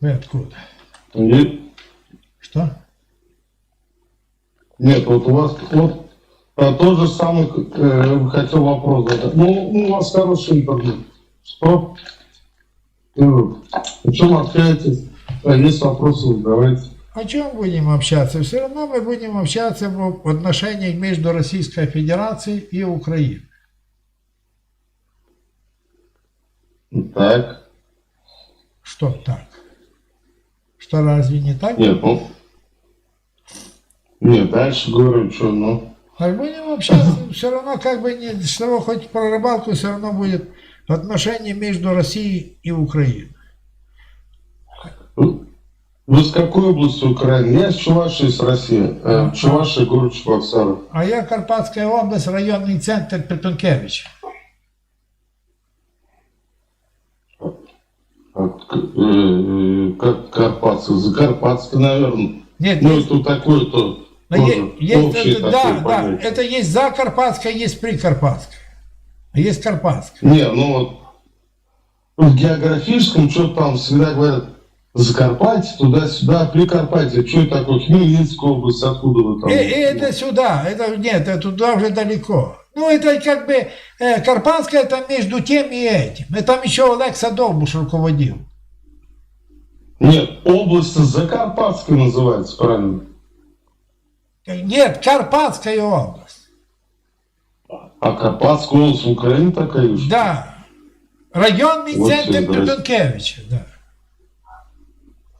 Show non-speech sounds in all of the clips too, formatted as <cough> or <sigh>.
Вы откуда? Нет, Что? нет, вот у вас вот а, тот же самый э, хотел вопрос задать. Ну, ну, у вас хороший интернет. Что? Ну, О чем общаетесь? А есть вопросы, задавайте. О чем будем общаться? Все равно мы будем общаться в отношениях между Российской Федерацией и Украиной. Так. Что так? Что разве не так? Нет, ну. Нет, дальше говорю, что, ну. А будем общаться, все равно как бы не, что хоть про рыбалку, все равно будет отношения между Россией и Украиной. Вы с какой области Украины? Я с Чувашии, с России. Э, Чувашия, город Чебоксары. А я Карпатская область, районный центр Петункевич. Э, э, Как Карпатский, Закарпатский, наверное. Нет, Ну, есть, это такое-то тоже есть общее это, такое да, да, это есть Закарпатская, есть Прикарпатская. Есть Карпатская. Не, ну вот в географическом что там всегда говорят Закарпатье, туда-сюда, Прикарпатье. Что это такое? Хмельницкая область, откуда вы там? И, и это сюда, это нет, это туда уже далеко. Ну, это как бы э, Карпатская, это между тем и этим. И там еще Олекса Довбуш руководил. Нет, область Закарпатская называется, правильно? Нет, Карпатская область. А Карпатская область в Украине такая же? Да. Районный Вот центр. Петункевича, да.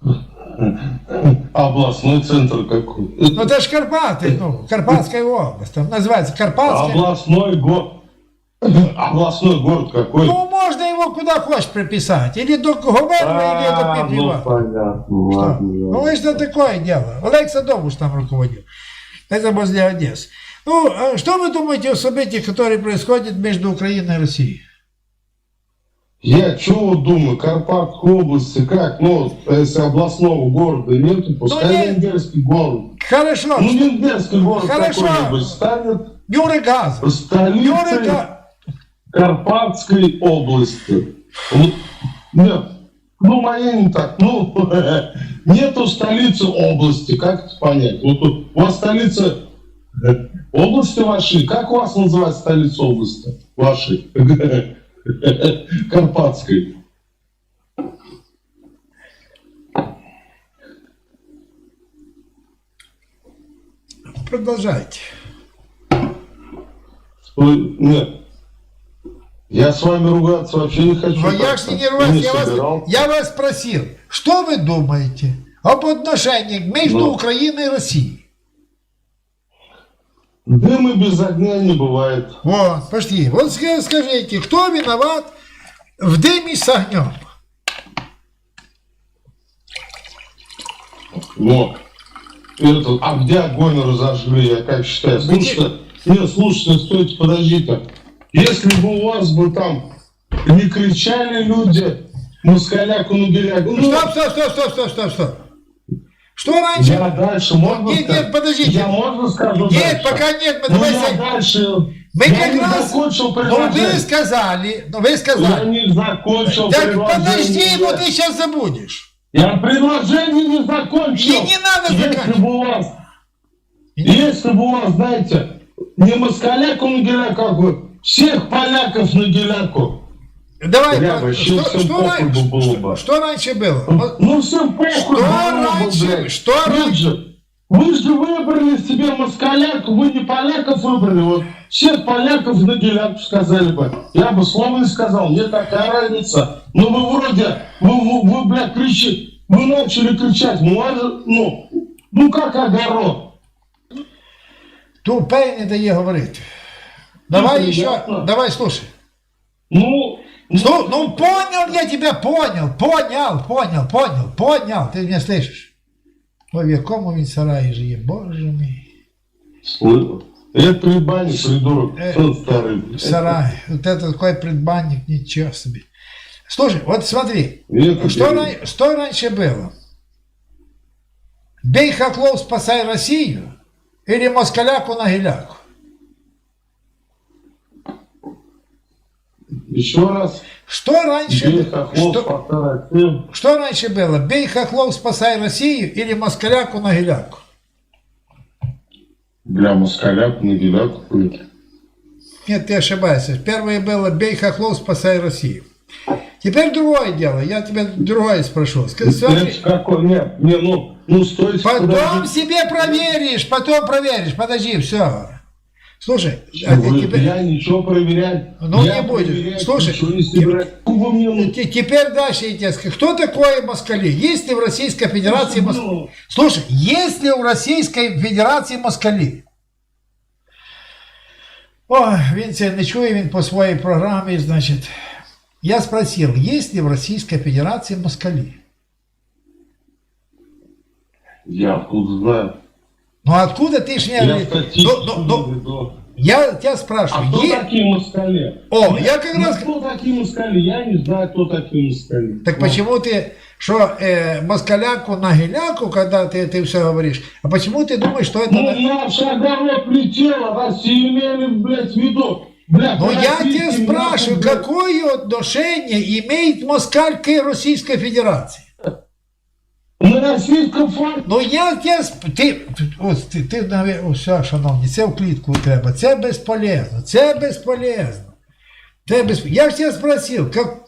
<laughs> А областной центр какой? Ну, это ж Карпаты, ну, Карпатская область. Там называется Карпатская. Областной город. Областной город какой? Ну, можно его куда хочешь приписать. Или до Говерла, или до А, ну Пипива. понятно, Что? Ну, что такое дело? Олекса Довбуш там руководил. Это возле Одессы. Ну, а что вы думаете о событиях, которые происходят между Украиной и Россией? Я чего думаю, Карпатской области, как, ну, если областного города нету, пускай нет. Венгерский город. Хорошо. Ну, Венгерский город Хорошо. какой-нибудь станет Юры столицей Юрика. Карпатской области. Нет, ну, моя не так, ну, <laughs> нету столицы области, как это понять? Вот у у вас столица э, области вашей, как у вас называется столица области вашей? <laughs> <laughs> Карпатской. Продолжайте. Ой, Нет. Я с вами ругаться вообще не хочу. Но я же не Не я вас, я вас спросил, что вы думаете об отношениях между Ну. Украиной и Россией? Дыма без огня не бывает. Вот, пошли. Вот ска- скажите, кто виноват в дыме с огнем? Но это, а где огонь разожгли, я как считаю? Слушайте, нет, слушайте, стойте, подождите. Если бы у вас бы там не кричали люди, москаляку на берегу, ну, Стоп, стоп, стоп, стоп, стоп, стоп, стоп. Что раньше? я дальше можно Нет, сказать? нет, подождите. Я можно скажу Нет, дальше? пока нет, мы Ну, давай я дальше... Мы я как не раз... закончил Ну вы сказали, ну вы Я сказали. не закончил Так подожди, вот ты сейчас забудешь. Я предложение не закончил. Не, не надо Если заканчивать. бы у вас, если бы у вас, знаете, не москаляку на геляку, а всех поляков на геляку. Давай, Бля, что, всем что похуй раньше, бы было что- что раньше было? Вот Ну всем похуй. Что раньше? Что раньше? же- Вы же выбрали себе москаляку, вы не поляков выбрали. Вот всех поляков на геляку сказали бы. Я бы слова не сказал, мне какая разница. Но вы вроде, вы, вы, вы блядь, кричите, вы начали кричать, ну, а ну, ну как огород. тупей не дає говорити. Давай Ну, еще, давай слушай. Ну, Ну, ну понял я тебя, понял, понял, понял, понял, понял. Ты меня слышишь? Ой, в якому він сараї жиє, боже мій. слышно. Это прибанник, придурок, Э, Сон старый. Сарай, вот это такой предбанник, ничего себе. Слушай, вот смотри, Это что, ты- ран- что раньше было? Бей Хаклов, спасай Россию или москаляку на геляку? Еще раз. Что раньше, Бей хохлов, что, что раньше было? Бей хохлов, спасай Россию или москаляку на геляку? Бля, москаляк, на геляку. Нет, ты ошибаешься. Первое было бей хохлов, спасай Россию. Теперь другое дело. Я тебя другое спрошу. Скажи, Это какой? Нет, не, ну, ну, стойте, Потом подожди. себе проверишь, потом проверишь. Подожди, все. Слушай, Что а вы, теперь, Я ничего проверять. Ну, я не будет. проверять Слушай, ничего не собираюсь. Вы мне, ну, те- теперь дальше я тебе скажу. Кто такое москали? Есть ли в Российской Федерации Ну, москали? Слушай, есть ли в Российской Федерации москалі? Ой, він це не чує, він по своїй програмі, значить. Я спросил, есть ли в Российской Федерации москали? Я откуда знаю? Ну откуда ты ж Я не... статистику Ну, ну, ну, я тебя А спрашиваю, кто е- такие москали? О, я как Ну, раз... Кто такие москали? Я не знаю, кто такие москали. Так Ну, почему ты, что э, москаляку на геляку, когда ты, ты все говоришь, а почему ты думаешь, что это... Ну, на- наш огород летела, Россию имели, блядь, в виду. Бля, Но Ну, я тебя спрашиваю, какое отношение имеет москаль к Российской Федерации? Российском флаге. Ну я тебе сп- ти, ось ти, ти наве- все, шановні, це в клітку треба. Це безполезно, це безполезно. Це без... Я ж тебя спросил, как...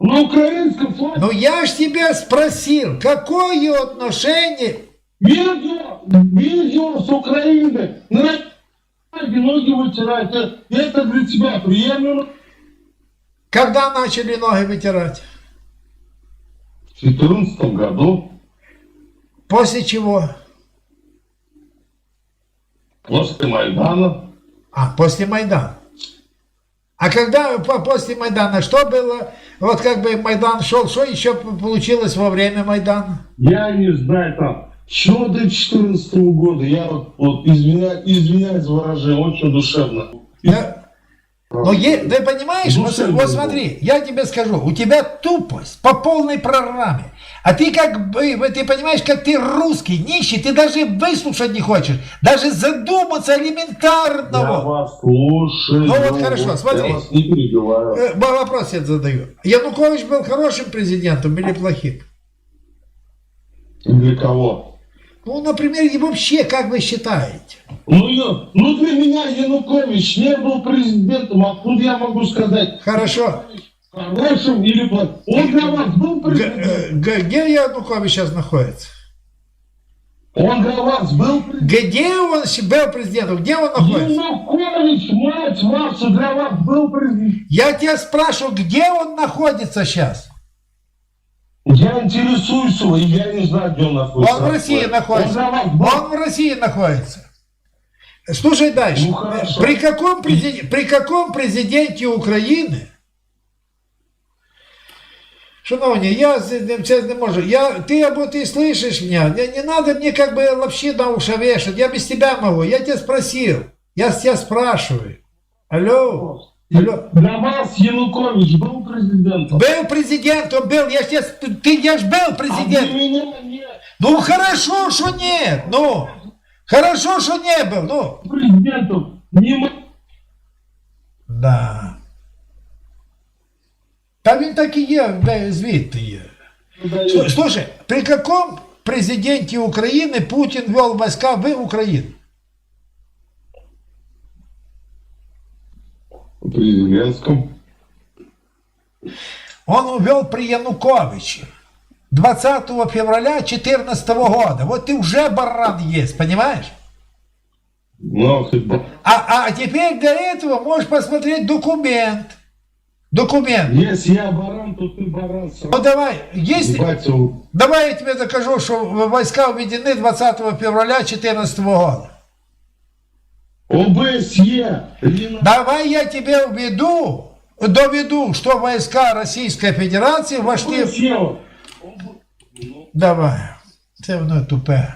На украинском флаге. ну я ж тебя спросил, какое отношение... Видео, видео с Украины. На ноги вытирать. Это- Это для тебя приемлемо. Когда начали ноги вытирать? В 2014 году После чего? после Майдана А, после Майдана. А когда по- после Майдана что было? Вот как бы Майдан шел, что еще получилось во время Майдана? Я не знаю там, что до 2014 года, я вот, вот извиняюсь, извиняюсь за выражение, очень душевно. Я- Но е- ты понимаешь, вот, вот смотри, я тебе скажу, у тебя тупость по полной программе. А ты как бы, ты понимаешь, как ты русский, нищий, ты даже выслушать не хочешь, даже задуматься Я элементарного. вас слушаю. Ну вот хорошо, смотри. Я вас не перебиваю. Э, Вопрос я задаю. Янукович был хорошим президентом или плохим? Для кого? Ну, например, и вообще, как вы считаете? Ну, я- ну для меня Янукович не был президентом, откуда я могу сказать, Хорошо. хорошим или плохим? Он для вас был Г- президентом? э, г- где Янукович сейчас находится? Он для вас был президентом? Где он был президентом? Где он находится? Янукович, мать ваша, для вас был президентом? Я тебя спрашиваю, где он находится сейчас? Я интересуюсь его, и я не знаю, где он находится. Он в России Он находится. был? Он в России находится. Слушай дальше. Ну, хорошо. При каком, президенте, при каком президенте України? Шановні, я це не можу. Я, ты або ты слышишь меня, не, не надо мне как бы лапши на уши вешать, я без тебя могу. Я тебя спросил, я тебя спрашиваю. Алло. Для вас Янукович был президентом? Был президентом, был, я ж тебя, сп- ты, я ж был А для президентом. меня нет. Ну хорошо, что нет, ну. Хорошо, что не был, ну. Президентом не м- Да. Та він так і є, де звідти є. Слу- Слушай, при каком президенте Украины Путин вел войска в Украину? При Зеленском. Он увел при Януковиче. 20 февраля 2014 года. Вот ты уже баран есть, понимаешь? Ну, А, а теперь для этого можешь посмотреть документ. Документ. Если я баран, то ты баран сам. Ну давай, если... Его. Давай я тебе докажу, что войска введены 20 февраля 2014 года. ОБСЕ. Давай я тебе введу, доведу, что войска Российской Федерации вошли... ОБСЕ. Давай. Це воно тупе.